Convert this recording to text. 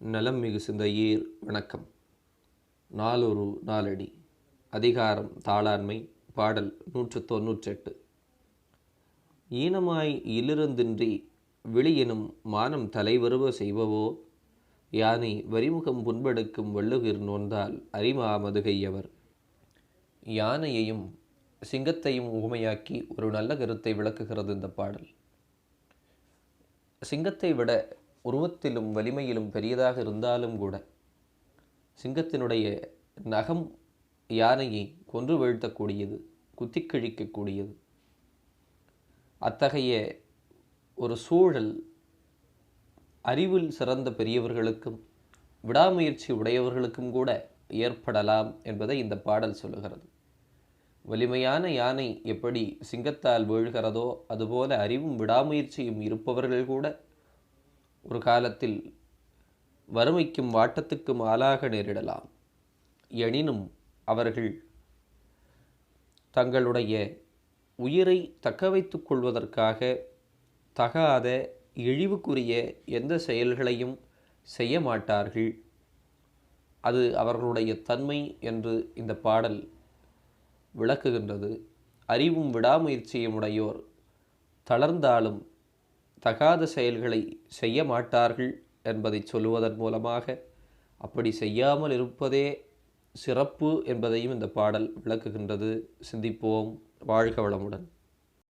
நலம் மிகு சிந்தையீர் வணக்கம். நாளொரு நாளடி. அதிகாரம் தாளாண்மை பாடல் நூற்று தொன்னூற்றெட்டு ஈனமாய் இலிருந்தின்றி வெளியினும் மானம் தலைவருவ செய்பவோ? யானை வரிமுகம் புண்பெடுக்கும் வள்ளுகிர் நோந்தால் அரிமா மதுகையவர். யானையையும் சிங்கத்தையும் உவமையாக்கி ஒரு நல்ல கருத்தை விளக்குகிறது இந்த பாடல். சிங்கத்தை விட உருவத்திலும் வலிமையிலும் பெரியதாக இருந்தாலும் கூட சிங்கத்தினுடைய நகம் யானையை கொன்று வீழ்த்தக்கூடியது குத்தி கிழிக்கக்கூடியது அத்தகைய ஒரு சூழல் அறிவில் சிறந்த பெரியவர்களுக்கும் விடாமுயற்சி உடையவர்களுக்கும் கூட ஏற்படலாம் என்பதை இந்த பாடல் சொல்லுகிறது. வலிமையான யானை எப்படி சிங்கத்தால் வீழ்கிறதோ அதுபோல அறிவும் விடாமுயற்சியும் இருப்பவர்கள் கூட ஒரு காலத்தில் வறுமைக்கும் வாட்டத்துக்கும் ஆளாக நேரிடலாம். எனினும் அவர்கள் தங்களுடைய உயிரை தக்க வைத்துக் கொள்வதற்காக தகாத இழிவுக்குரிய எந்த செயல்களையும் செய்ய மாட்டார்கள். அது அவர்களுடைய தன்மை என்று இந்த பாடல் விளக்குகின்றது. அறிவும் விடாமுயற்சியும் உடையோர் தளர்ந்தாலும் தகாத செயல்களை செய்ய மாட்டார்கள் என்பதை சொல்லுவதன் மூலமாக அப்படி செய்யாமல் இருப்பதே சிறப்பு என்பதையும் இந்த பாடல் விளக்குகின்றது. சிந்திப்போம். வாழ்க வளமுடன்.